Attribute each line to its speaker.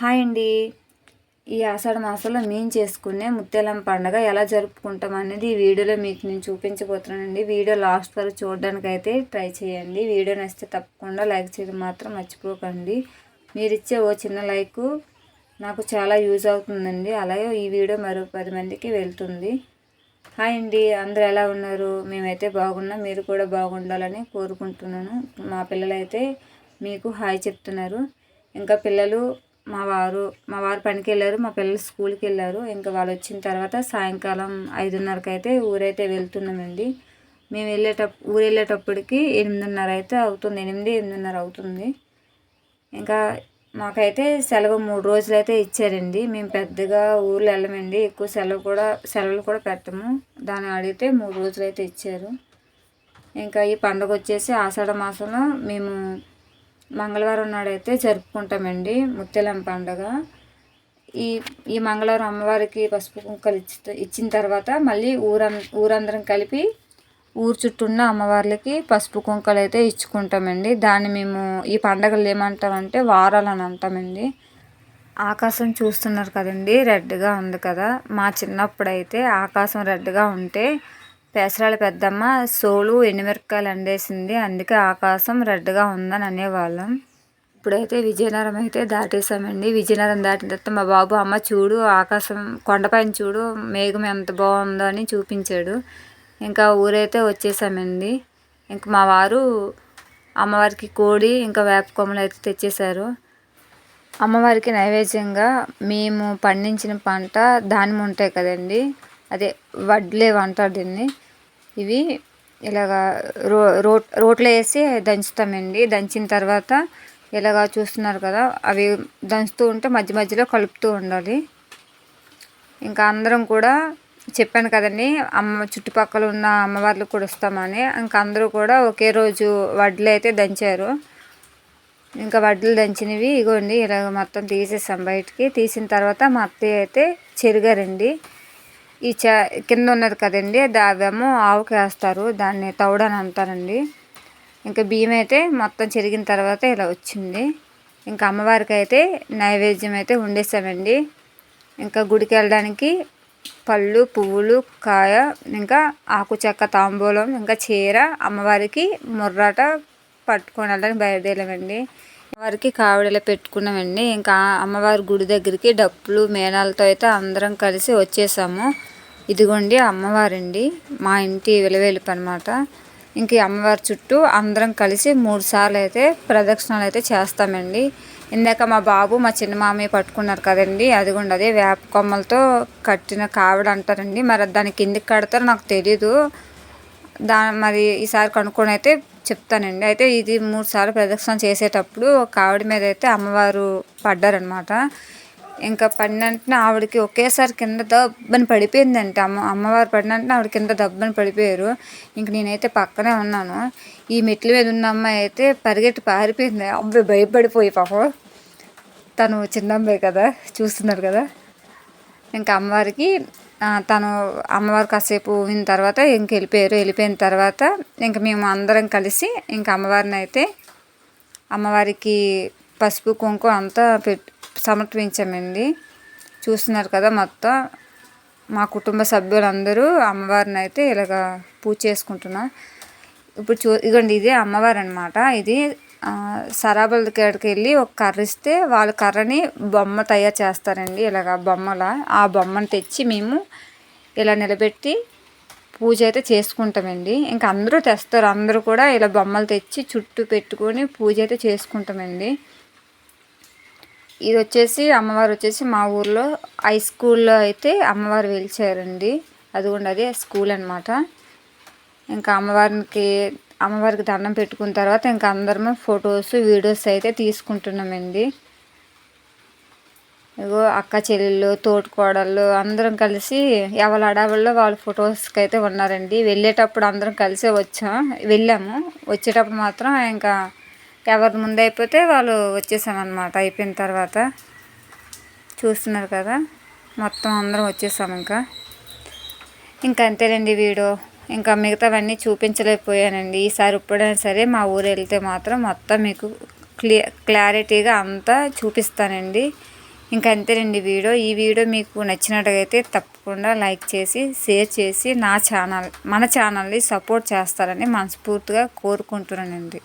Speaker 1: Hi అండి. ఈ ఆషాఢ మాసంలో మేము చేసుకునే ముత్యాలం పండగ ఎలా జరుపుకుంటాం అనేది ఈ వీడియోలో మీకు నేను చూపించబోతున్నానండి. వీడియో లాస్ట్ వరకు చూడడానికి అయితే ట్రై చేయండి. వీడియో నచ్చితే తప్పకుండా లైక్ చేయడం మాత్రం మర్చిపోకండి. మీరు ఇచ్చే ఓ చిన్న లైక్ నాకు చాలా యూజ్ అవుతుందండి. అలాగే ఈ వీడియో మరో పది మందికి వెళ్తుంది. హాయ్ అండి. అందరు ఎలా ఉన్నారు? మేమైతే బాగున్నాం. మీరు కూడా బాగుండాలని కోరుకుంటున్నాను. మా పిల్లలైతే మీకు హాయ్ చెప్తున్నారు. ఇంకా పిల్లలు మా వారు మా వారు పనికి వెళ్ళారు మా పిల్లలు స్కూల్కి వెళ్ళారు ఇంకా వాళ్ళు వచ్చిన తర్వాత సాయంకాలం ఐదున్నరకి అయితే ఊరైతే వెళ్తున్నామండి. మేము వెళ్ళేటప్ ఊరు వెళ్ళేటప్పటికి ఎనిమిదిన్నర అయితే అవుతుంది ఎనిమిది ఎనిమిదిన్నర అవుతుంది. ఇంకా మాకైతే సెలవు మూడు రోజులు అయితే ఇచ్చారండి. మేము పెద్దగా ఊర్లో వెళ్ళమండి. ఎక్కువ సెలవు కూడా సెలవులు కూడా పెట్టము. దాన్ని అడిగితే మూడు రోజులు అయితే ఇచ్చారు. ఇంకా ఈ పండుగ వచ్చేసి ఆషాఢ మాసంలో మేము మంగళవారం నాడైతే జరుపుకుంటామండి ముత్యాలం పండుగ. ఈ ఈ మంగళవారం అమ్మవారికి పసుపు కుంకలు ఇచ్చి ఇచ్చిన తర్వాత మళ్ళీ ఊరం ఊరందరం కలిపి ఊరు చుట్టూ ఉన్న అమ్మవార్లకి పసుపు కుంకలు అయితే ఇచ్చుకుంటామండి. దాన్ని మేము ఈ పండగలు ఏమంటామంటే వారాలు అని అంటామండి. ఆకాశం చూస్తున్నారు కదండి రెడ్గా ఉంది కదా. మా చిన్నప్పుడు అయితే ఆకాశం రెడ్గా ఉంటే పేసరాల పెద్దమ్మ సోలు ఎండుమిరపకాయలు అండేసింది. అందుకే ఆకాశం రెడ్గా ఉందని అనేవాళ్ళం. ఇప్పుడైతే విజయనగరం అయితే దాటేసామండి విజయనగరం దాటిన తర్వాత మా బాబు అమ్మ చూడు ఆకాశం కొండపైన చూడు మేఘం ఎంత బాగుందో అని చూపించాడు. ఇంకా ఊరైతే వచ్చేసామండి ఇంక మా వారు అమ్మవారికి కోడి ఇంకా వేప కొమ్మలు అయితే తెచ్చేశారు. అమ్మవారికి నైవేద్యంగా మేము పండించిన పంట ధాన్యం ఉంటాయి కదండి అదే వడ్లేవ్ అంటారు దీన్ని. ఇవి ఇలాగా రో రోట్ రోట్లో వేసి దంచుతామండి. దంచిన తర్వాత ఇలాగా చూస్తున్నారు కదా అవి దంచుతూ ఉంటే మధ్య మధ్యలో కలుపుతూ ఉండాలి. ఇంకా అందరం కూడా చెప్పాను కదండి అమ్మ చుట్టుపక్కల ఉన్న అమ్మవార్లు కూడా వస్తామని. ఇంకా అందరూ కూడా ఒకే రోజు వడ్లు అయితే దంచారు. ఇంకా వడ్లు దంచినవి ఇగోండి ఇలాగ మొత్తం తీసేసాం బయటికి. తీసిన తర్వాత మా అత్తయ్య అయితే చెరిగారండి. ఈ చ కింద ఉన్నది కదండి దావేమో ఆవుకి వేస్తారు దాన్ని తౌడని అంటారండి. ఇంకా బియ్యం అయితే మొత్తం చెరిగిన తర్వాత ఇలా వచ్చింది. ఇంకా అమ్మవారికి అయితే నైవేద్యం అయితే వండేసామండి. ఇంకా గుడికి వెళ్ళడానికి పళ్ళు పువ్వులు కాయ ఇంకా ఆకు చెక్క తాంబూలం ఇంకా చీర అమ్మవారికి ముర్రాట పట్టుకొని వెళ్ళడానికి బయలుదేరామండి. అమ్మవారికి కావిడలో పెట్టుకున్నామండి. ఇంకా అమ్మవారి గుడి దగ్గరికి డప్పులు మేళాలతో అయితే అందరం కలిసి వచ్చేసాము. ఇదిగోండి అమ్మవారండి. మా ఇంటి విలువెలుపు అనమాట ఇంక అమ్మవారి చుట్టూ అందరం కలిసి మూడు సార్లు అయితే ప్రదక్షిణలు అయితే చేస్తామండి. ఇందాక మా బాబు మా చిన్న మామయ్య పట్టుకున్నారు కదండి. అదిగోండి అదే వేప కొమ్మలతో కట్టిన కావిడ అంటారండి. మరి దాని కిందికి కడతారో నాకు తెలీదు. దా మరి ఈసారి కనుక్కొని అయితే చెప్తానండి. అయితే ఇది మూడు సార్లు ప్రదక్షిణ చేసేటప్పుడు ఒక ఆవిడ మీద అయితే అమ్మవారు పడ్డారనమాట ఇంకా పడినంటనే ఆవిడకి ఒకేసారి కింద దబ్బని పడిపోయిందంటే. అమ్మ అమ్మవారు పడినంటనే ఆవిడ కింద దబ్బని పడిపోయారు. ఇంక నేనైతే పక్కనే ఉన్నాను. ఈ మెట్ల మీద ఉన్న అమ్మాయి అయితే పరిగెట్టి పారిపోయింది. అబ్బాయి భయపడిపోయి పాపం. తను చిన్న అమ్మాయి కదా చూస్తున్నారు కదా. ఇంకా అమ్మవారికి తను అమ్మవారు కాసేపు ఊగిన తర్వాత ఇంక వెళ్ళిపోయారు. వెళ్ళిపోయిన తర్వాత ఇంక మేము అందరం కలిసి ఇంక అమ్మవారిని అయితే అమ్మవారికి పసుపు కుంకుమ అంతా పెట్టి సమర్పించామండి. చూస్తున్నారు కదా మొత్తం మా కుటుంబ సభ్యులందరూ అమ్మవారిని అయితే ఇలాగ పూజ చేసుకుంటున్నాం. ఇప్పుడు చూ ఇదిగోండి ఇది అమ్మవారు అనమాట ఇది సరాబుల దగ్గరికి వెళ్ళి ఒక కర్ర ఇస్తే వాళ్ళు కర్రని బొమ్మ తయారు చేస్తారండి. ఇలాగ బొమ్మల. ఆ బొమ్మను తెచ్చి మేము ఇలా నిలబెట్టి పూజ అయితే చేసుకుంటామండి. ఇంకా అందరూ తెస్తారు. అందరూ కూడా ఇలా బొమ్మలు తెచ్చి చుట్టూ పెట్టుకొని పూజ అయితే చేసుకుంటామండి. ఇది వచ్చేసి అమ్మవారు వచ్చేసి మా ఊర్లో హై స్కూల్లో అయితే అమ్మవారు వెలిచారండి. కూడా అదే స్కూల్ అనమాట ఇంకా అమ్మవారికి అమ్మవారికి దండం పెట్టుకున్న తర్వాత ఇంకా అందరము ఫొటోస్ వీడియోస్ అయితే తీసుకుంటున్నామండి. ఇగో అక్క చెల్లెళ్ళు తోటికోడళ్ళు అందరం కలిసి ఎవరి అడవుల్లో వాళ్ళ ఫొటోస్కి అయితే ఉన్నారండి. వెళ్ళేటప్పుడు అందరం కలిసే వచ్చాం వెళ్ళాము. వచ్చేటప్పుడు మాత్రం ఇంకా ఎవరి ముందు అయిపోతే వాళ్ళు వచ్చేసామన్నమాట. అయిపోయిన తర్వాత చూస్తున్నారు కదా మొత్తం అందరం వచ్చేసాం ఇంకా. ఇంకా అంతేనండి వీడియో. ఇంకా మిగతావన్నీ చూపించలేకపోయానండి. ఈసారి ఇప్పుడైనా సరే మా ఊరు వెళ్తే మాత్రం మొత్తం మీకు క్లియర్ క్లారిటీగా అంతా చూపిస్తానండి. ఇంకా అంతేనండి వీడియో. ఈ వీడియో మీకు నచ్చినట్టుగైతే తప్పకుండా లైక్ చేసి షేర్ చేసి నా ఛానల్ మన ఛానల్ని సపోర్ట్ చేస్తారని మనస్ఫూర్తిగా కోరుకుంటున్నానండి.